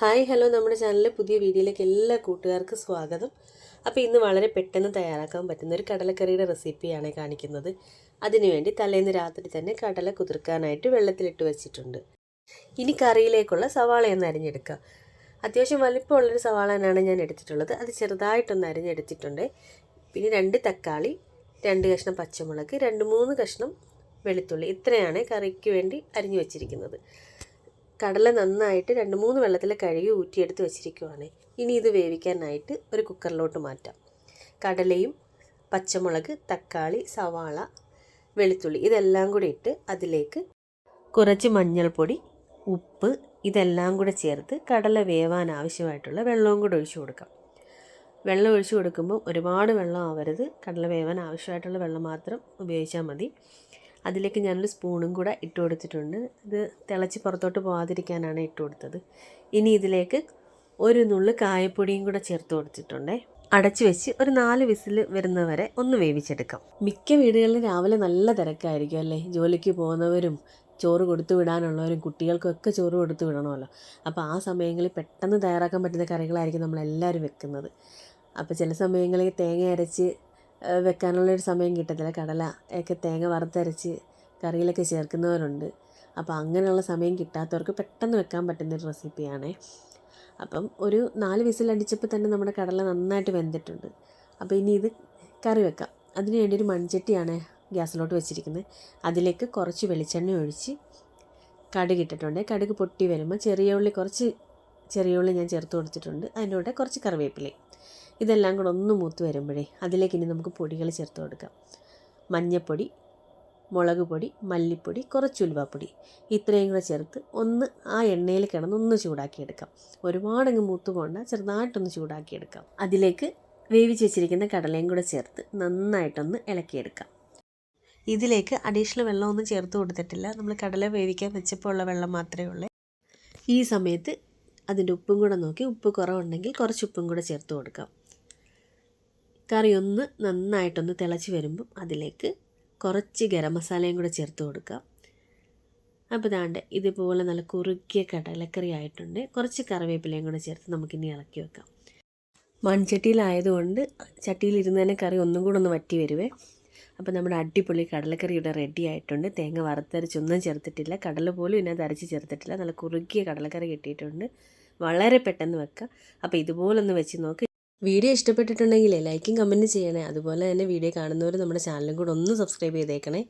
Hi hello. നമ്മുടെ ചാനലിലെ പുതിയ വീഡിയോയിലേക്ക് എല്ലാ കൂട്ടുകാർക്കും സ്വാഗതം. അപ്പോൾ ഇന്ന് വളരെ പെട്ടെന്ന് തയ്യാറാക്കാൻ പറ്റുന്ന ഒരു കടലക്കറിയുടെ റെസിപ്പിയാണ് കാണിക്കുന്നത്. അതിനുവേണ്ടി തലേന്ന് രാത്രി തന്നെ കടല കുതിർക്കാനായിട്ട് വെള്ളത്തിലിട്ട് വെച്ചിട്ടുണ്ട്. ഇനി കറിയിലേക്കുള്ള സവാളയൊന്ന് അരിഞ്ഞെടുക്കുക അത്യാവശ്യം വലിപ്പമുള്ളൊരു സവാള തന്നെയാണ് ഞാൻ എടുത്തിട്ടുള്ളത്. അത് ചെറുതായിട്ടൊന്ന് അരിഞ്ഞെടുത്തിട്ടുണ്ട്. പിന്നെ രണ്ട് തക്കാളി രണ്ട് കഷ്ണം പച്ചമുളക് രണ്ട് മൂന്ന് കഷ്ണം വെളുത്തുള്ളി. ഇത്രയാണ് കറിക്ക് വേണ്ടി അരിഞ്ഞു വെച്ചിരിക്കുന്നത്. കടല നന്നായിട്ട് രണ്ട് മൂന്ന് വെള്ളത്തിൽ കഴുകി ഊറ്റിയെടുത്ത് വെച്ചിരിക്കുവാണ്. ഇനി ഇത് വേവിക്കാനായിട്ട് ഒരു കുക്കറിലോട്ട് മാറ്റാം. കടലയും പച്ചമുളക് തക്കാളി സവാള വെളുത്തുള്ളി ഇതെല്ലാം കൂടി ഇട്ട് അതിലേക്ക് കുറച്ച് മഞ്ഞൾപ്പൊടി ഉപ്പ് ഇതെല്ലാം കൂടെ ചേർത്ത് കടല വേവാൻ ആവശ്യമായിട്ടുള്ള വെള്ളവും കൂടെ ഒഴിച്ചു കൊടുക്കാം. വെള്ളം ഒഴിച്ചു കൊടുക്കുമ്പോൾ ഒരുപാട് വെള്ളം ആവരുത്. കടല വേവാൻ ആവശ്യമായിട്ടുള്ള വെള്ളം മാത്രം ഉപയോഗിച്ചാൽ മതി. അതിലേക്ക് ഞാനൊരു സ്പൂണും കൂടെ ഇട്ട് കൊടുത്തിട്ടുണ്ട്. ഇത് തിളച്ച് പുറത്തോട്ട് പോകാതിരിക്കാനാണ് ഇട്ട് കൊടുത്തത്. ഇനി ഇതിലേക്ക് ഒരു നുള്ള് കായപ്പൊടിയും കൂടെ ചേർത്ത് കൊടുത്തിട്ടുണ്ട്. അടച്ചു വെച്ച് ഒരു നാല് വിസിൽ വരുന്നവരെ ഒന്ന് വേവിച്ചെടുക്കാം. മിക്ക വീടുകളിലും രാവിലെ നല്ല തിരക്കായിരിക്കും അല്ലേ? ജോലിക്ക് പോകുന്നവരും ചോറ് കൊടുത്തു വിടാനുള്ളവരും കുട്ടികൾക്കൊക്കെ ചോറ് കൊടുത്തു വിടണമല്ലോ. അപ്പോൾ ആ സമയങ്ങളിൽ പെട്ടെന്ന് തയ്യാറാക്കാൻ പറ്റുന്ന കറികളായിരിക്കും നമ്മളെല്ലാവരും വെക്കുന്നത്. അപ്പോൾ ചില സമയങ്ങളിൽ തേങ്ങ അരച്ച് വെക്കാനുള്ളൊരു സമയം കിട്ടത്തില്ല. കടല ഒക്കെ തേങ്ങ വറുത്തരച്ച് കറിയിലൊക്കെ ചേർക്കുന്നവരുണ്ട്. അപ്പോൾ അങ്ങനെയുള്ള സമയം കിട്ടാത്തവർക്ക് പെട്ടെന്ന് വെക്കാൻ പറ്റുന്നൊരു റെസിപ്പിയാണേ. അപ്പം ഒരു നാല് വിസിലടിച്ചപ്പോൾ തന്നെ നമ്മുടെ കടല നന്നായിട്ട് വെന്തിട്ടുണ്ട്. അപ്പോൾ ഇനി ഇത് കറി വെക്കാം. അതിന് വേണ്ടി ഒരു മൺചട്ടിയാണ് ഗ്യാസിലോട്ട് വെച്ചിരിക്കുന്നത്. അതിലേക്ക് കുറച്ച് വെളിച്ചെണ്ണ ഒഴിച്ച് കടുക് ഇട്ടിട്ടുണ്ട്. കടുക് പൊട്ടി വരുമ്പോൾ ചെറിയ ഉള്ളി കുറച്ച് ചെറിയ ഉള്ളി ഞാൻ ചേർത്ത് കൊടുത്തിട്ടുണ്ട്. അതിന്റെ കൂടെ കുറച്ച് കറിവേപ്പിലയും. ഇതെല്ലാം കൂടെ ഒന്ന് മൂത്ത് വരുമ്പോഴേ അതിലേക്ക് ഇനി നമുക്ക് പൊടികൾ ചേർത്ത് കൊടുക്കാം. മഞ്ഞൾപ്പൊടി മുളക് പൊടി മല്ലിപ്പൊടി കുറച്ച് ഉലുവാപ്പൊടി. ഇത്രയും കൂടെ ചേർത്ത് ഒന്ന് ആ എണ്ണയിൽ കിടന്ന് ഒന്ന് ചൂടാക്കിയെടുക്കാം. ഒരുപാടങ്ങ് മൂത്ത് പോകണ്ട ചെറുതായിട്ടൊന്ന് ചൂടാക്കിയെടുക്കാം. അതിലേക്ക് വേവിച്ച് വെച്ചിരിക്കുന്ന കടലയും കൂടെ ചേർത്ത് നന്നായിട്ടൊന്ന് ഇളക്കിയെടുക്കാം. ഇതിലേക്ക് അഡീഷണൽ വെള്ളമൊന്നും ചേർത്ത് കൊടുത്തിട്ടില്ല. നമ്മൾ കടല വേവിക്കാൻ വെച്ചപ്പോൾ ഉള്ള വെള്ളം മാത്രമേ ഉള്ളൂ. ഈ സമയത്ത് അതിന്റെ ഉപ്പും കൂടെ നോക്കി. ഉപ്പ് കുറവുണ്ടെങ്കിൽ കുറച്ച് ഉപ്പും കൂടെ ചേർത്ത് കൊടുക്കാം. കറി ഒന്ന് നന്നായിട്ടൊന്ന് തിളച്ച് വരുമ്പം അതിലേക്ക് കുറച്ച് ഗരം മസാലയും കൂടെ ചേർത്ത് കൊടുക്കാം. അപ്പോൾ ദാണ്ട് ഇതുപോലെ നല്ല കുറുക്കിയ കടലക്കറി ആയിട്ടുണ്ട്. കുറച്ച് കറിവേപ്പിലയും കൂടെ ചേർത്ത് നമുക്കിനി ഇളക്കി വെക്കാം. മൺചട്ടിയിലായതുകൊണ്ട് ചട്ടിയിലിരുന്ന് തന്നെ കറി ഒന്നും കൂടെ ഒന്ന് വറ്റി വരുവേ. അപ്പോൾ നമ്മുടെ അടിപൊളി കടലക്കറി ഇവിടെ റെഡി ആയിട്ടുണ്ട്. തേങ്ങ വറുത്തരച്ചൊന്നും ചേർത്തിട്ടില്ല. കടല പോലും ഇതിനകത്ത് അരച്ച് ചേർത്തിട്ടില്ല. നല്ല കുറുകിയ കടലക്കറി കിട്ടിയിട്ടുണ്ട്. വളരെ പെട്ടെന്ന് വെക്കാം. അപ്പോൾ ഇതുപോലൊന്ന് വെച്ച് നോക്ക്. വീഡിയോ ഇഷ്ടപ്പെട്ടിട്ടുണ്ടെങ്കിൽ ലൈക്കും കമന്റും ചെയ്യണേ. അതുപോലെ തന്നെ വീഡിയോ കാണുന്നവർ നമ്മുടെ ചാനലും കൂടെ ഒന്ന് സബ്സ്ക്രൈബ് ചെയ്തേക്കണേ.